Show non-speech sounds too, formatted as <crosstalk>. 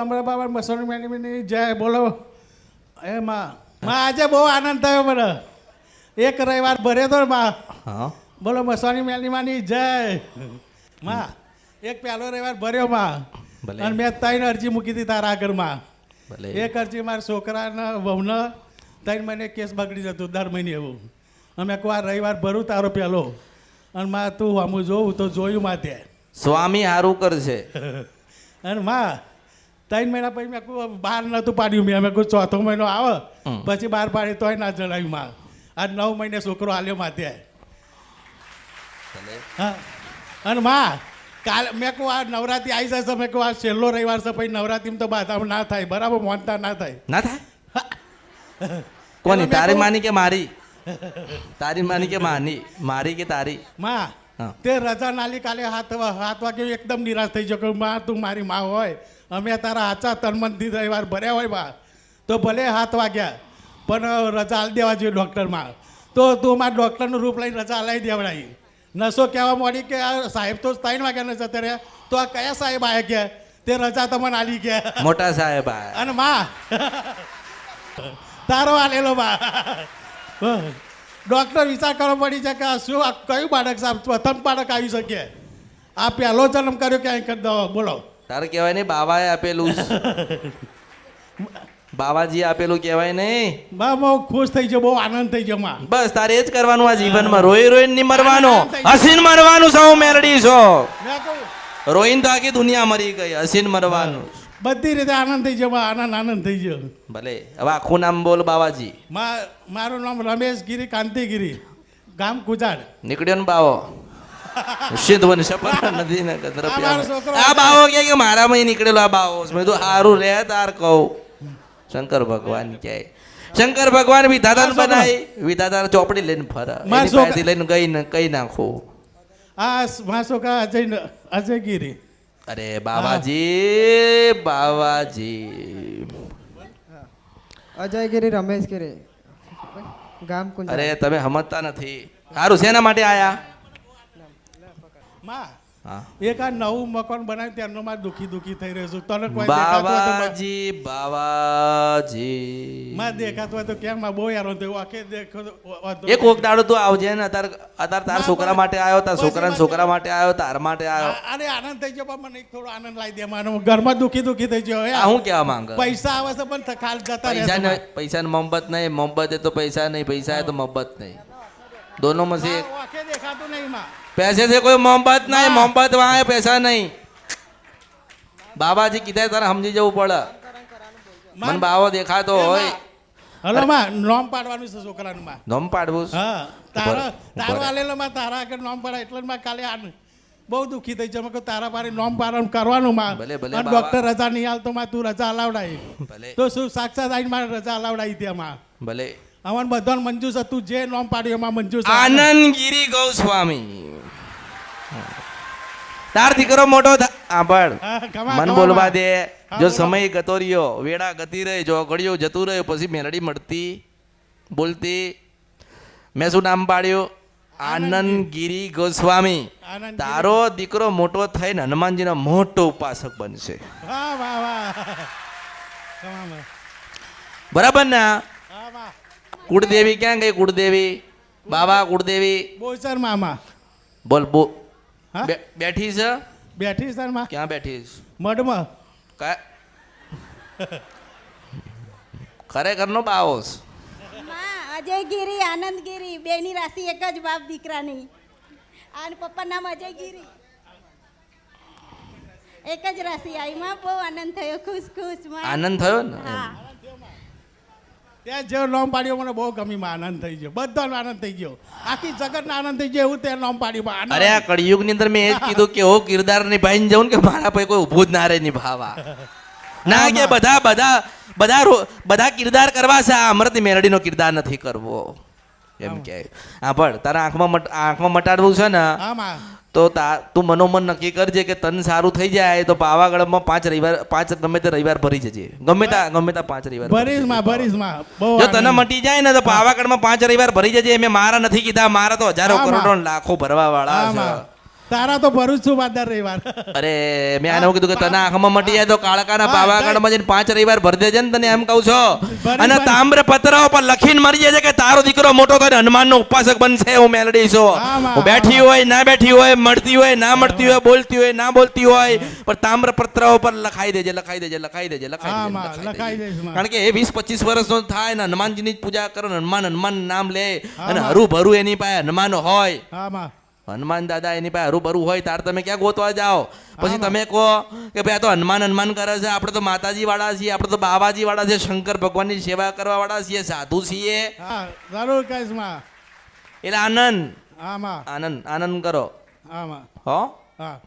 અમરા બાબા મસોની many જય બોલો. એ માં માં આજે બહુ આનંદ થયો મને. એક રવિવાર ભર્યો તો માં. બોલો બોલો મસોની મેલીમાંની જય. માં એક પહેલો રવિવાર ભર્યો માં. અને મેં ત્રણ અરજી મૂકી હતી તારા આગળમાં ભલે. એક અરજી મારા છોકરાના વહુને ત્રણ મહિને કેસ બગડી જતું દર મહિને એવું. અમે કહું આ રવિવાર ભરું તારો પહેલો. અને માં તું આમું જોઉં તો જોયું માં તે. સ્વામી હારું કરશે. <laughs> અને માં ત્રણ મહિના પછી મેં કહું બહાર નહોતું પાડ્યું મેં. અમે કહું ચોથો મહિનો આવે. પછી બહાર પાડી તોય ના જણાવ્યું માં આ નવ મહિને છોકરો હાલ્યો માથે. હા. અને માં કાલે મેં કહું આ નવરાત્રી આવી જશે. મેં કહું આ છેલ્લો રવિવાર છે પછી નવરાત્રીમાં તો બાધા ના થાય. બરાબર મોનતા ના થાય. ના થાય? <laughs> કોની તારી માની કે મારી? તારી માની કે માની? મારી કે તારી? માં તે રજા નાલી કાલે હાથ હાથ વાગે એકદમ નિરાશ થઈ ગયો કે માં તું મારી માં હોય. અમે તારા આચા તનમનથી રવિવાર ભર્યા હોય બા. તો ભલે હાથ વાગ્યા પણ રજા આલી દેવા જોઈએ ડૉક્ટરમાં. તો તું મારા ડૉક્ટરનું રૂપ લઈને રજા અલાવી દેવડાવી નસો કહેવા માંડી કે આ સાહેબ તો ત્રણ વાગ્યાને જતા રહ્યા તો આ કયા સાહેબ આવ્યા કે તે રજા તમને આલી ગયા. મોટા સાહેબ આ અને માં તારો આલેલો બા. ડૉક્ટર વિચાર કરવો પડી છે કે આ શું કયું બાળક સાહેબ પ્રથમ બાળક આવી શકે? આ પહેલો જન્મ કર્યો ક્યાંય કરી દો બોલો. તારે કહેવાય નહીં બાબાએ આપેલું <laughs> બાવાજી આપેલું કહેવાય નહીં. બા બહુ ખુશ થઈ ગયો બહુ આનંદ થઈ ગયો માં. બસ તારે એ જ કરવાનું આ જીવનમાં. રોઈ રોઈને નહીં મરવાનું. હસીન મરવાનું સૌ મેરડી છો. રોઈન તો આખી દુનિયા મરી ગઈ હસીન મરવાનું. બધી રીતે આનંદ થઈ ગયો આનંદ આનંદ થઈ ગયો. ભલે હવે આખું નામ બોલ બાવાજી. મા મારું નામ રમેશ ગીરી કાંતિગીરી ગામ કુજાડ. નીકળ્યો ને બાવો. સિદ્ધવન શપથ નથી ને આ બાવો કે કે મારામાં નીકળેલો આ બાવો. મેં તો સારું રે તાર કહું. શંકર ભગવાન કહે. શંકર ભગવાન વિધાતા. બનાવી વિધાતા ચોપડી લઈને ફરા. એની લઈને ગઈ ને કઈ નાખો. આ માસો કા અજય અજય ગીરી. અરે બાવાજી બાવાજી. અજયગીરી રમેશગીરી ગામ કુંજ અરે તમે સમજતા નથી. સારું શેના માટે આયા? માં. નવું મકાન બનાવ્યું ત્યારનો માં દુખી દુખી થઈ રહ્યો છું. તને કોઈ બાવાજી બાવાજી. માં દેખાતું હોય તો કેમ માં બહુ યાર તો આખે દેખો એક કોક દાડો તું આવજે ને તાર અતાર તાર છોકરા માટે આવ્યો તાર છોકરા છોકરા માટે આવ્યો તાર માટે આવ્યો. અરે આનંદ થઈ ગયો પણ મને એક થોડો આનંદ લાવી દે માનો ઘરમાં દુખી દુખી થઈ ગયો આ હું કેવા માંગ? પૈસા આવે છે પણ ખાલ જતા પૈસા પૈસા મોહબ્બત નહીં મોહબ્બત એ તો પૈસા નહીં પૈસા એ તો મોહબ્બત નહીં. दोनों में से एक આંખે દેખાતું નહીં માં पैसे से कोई मोहब्बत नहीं ના. मोहब्बत वहाँ है पैसा नहीं બાબાજી કીધા તારે સમજી જવું પડે માં- મન બાવો દેખાતો એ હોય માં, હલો માં નોમ પાડવાનું છે છોકરાનું માં નોમ પાડવું છે? હા તારો ઉપર- તારો ઉપર. આલેલો માં તારા આગળ નોમ પડાય એટલે જ માં કાલે આ બહુ દુખી થઈ છે મેં કહ્યું તારા પારે નોમ પાડવાનું કરવાનું માં ભલે, ભલે, અને બાબા. ડોક્ટર રજા નહીં હાલતો માં તું રજા અલાવડાવી ભલે તો શું સાક્ષાત આવીને મારે રજા અલાવડાવી ત્યાં માં ભલે અમારે બધાને મંજૂર છે તું જે નોમ પાડ્યું એમાં મંજૂર છે આનંદગીરી ગૌસ્વામી. તાર દીકરો મોટો આંભળ મન બોલવા દે. જો સમય ગતો રહ્યો વેળા ગતી રહે જો ઘડિયો જતું રહ્યો પછી મેલડી મળતી બોલતી. મેં શું નામ પાડ્યું? આનંદગીરી ગોસ્વામી. આનંદગીરી. તારો દીકરો મોટો થઈને હનુમાનજીનો મોટો ઉપાસક બનશે. <laughs> બરાબર ને કુળદેવી ક્યાં ગઈ કુળદેવી? બાબા કુળદેવી? બોચર મામા. બોલ બો. બે- બેઠી છે? બેઠી સરમાં? ક્યાં બેઠી છે? મઢમાં. કા ખરેખરનો બાવો છે. માં અજયગીરી આનંદગીરી બેની રાશિ એક જ બાપ દીકરાની. અને પપ્પા નામ અજયગીરી. એક જ રાશિ આવી માં બહુ આનંદ થયો ખુશ ખુશમાં આનંદ થયો ને? હા. ત્યાં જે લોમ પાડ્યો મને બહુ ગમી આનંદ થઈ ગયો. બધાનો આનંદ થઈ ગયો. આખી જગતનો આનંદ થઈ ગયો એવું તે લોમ પાડ્યું. અરે આ કળિયુગની અંદર મેં એ જ કીધું કે હું કિરદાર નિભાઈને ને કે મારા પાસે કોઈ ઊભું જ ના રહે નિભાવા. ના કે બધા બધા બધા બધા કિરદાર કરવા છે. આ અમૃત મેરડીનો કિરદાર નથી કરવો. એમ કે. હા પણ તારા આંખમાં આંખમાં મટાડવું છે ને તો તા તું મનોમન નક્કી કરજે કે તન સારું થઈ જાય તો પાવાગઢમાં પાંચ રવિવાર પાંચ ગમે તે રવિવાર ભરી જજે. ગમે ત્યાં ગમે ત્યાં પાંચ રવિવાર ભરી ભરીશ ભરીશ જો તને મટી જાય ને તો પાવાગઢમાં પાંચ રવિવાર ભરી જજે. મેં મારા નથી કીધા મારા તો હજારો કરોડો લાખો ભરવા વાળા છે. તારા તો ભરું છું બાદર રવિવાર અરે મેં આને કીધું કે તને આંખમાં મટી જાય તો કાળકાના પાવાગઢમાં જઈને પાંચ રવિવાર ભરી દેજે ને તને એમ કહું છો અને. તામ્ર પતરાઓ પર લખીને મરી જાય કે તારો દીકરો મોટો થઈને હનુમાનનો ઉપાસક બનશે હું મેલડી છું બેઠી હોય ના બેઠી હોય મળતી હોય ના મળતી હોય બોલતી હોય ના બોલતી હોય પણ તામ્ર પત્ર પર લખાઈ દેજે લખાઈ દેજે લખાઈ દેજે લખાઈ દેજે. કારણ કે એ વીસ પચીસ વર્ષનો થાય ને હનુમાનજીની પૂજા કરો ને હનુમાન હનુમાન નામ લે અને. હરું ભરું એની પાસે હનુમાન હોય હનુમાન દાદા એની પાસે હરું હોય તાર તમે ક્યાં ગોતવા જાઓ? પછી તમે કહો કે ભાઈ આ તો હનુમાન હનુમાન કરે છે આપણે તો માતાજી વાળા છીએ આપણે તો બાબાજી વાળા છે શંકર ભગવાનની સેવા કરવા વાળા છીએ સાધુ છીએ. જરૂર એટલે આનંદ. આનંદ આનંદ કરો. હો? હા.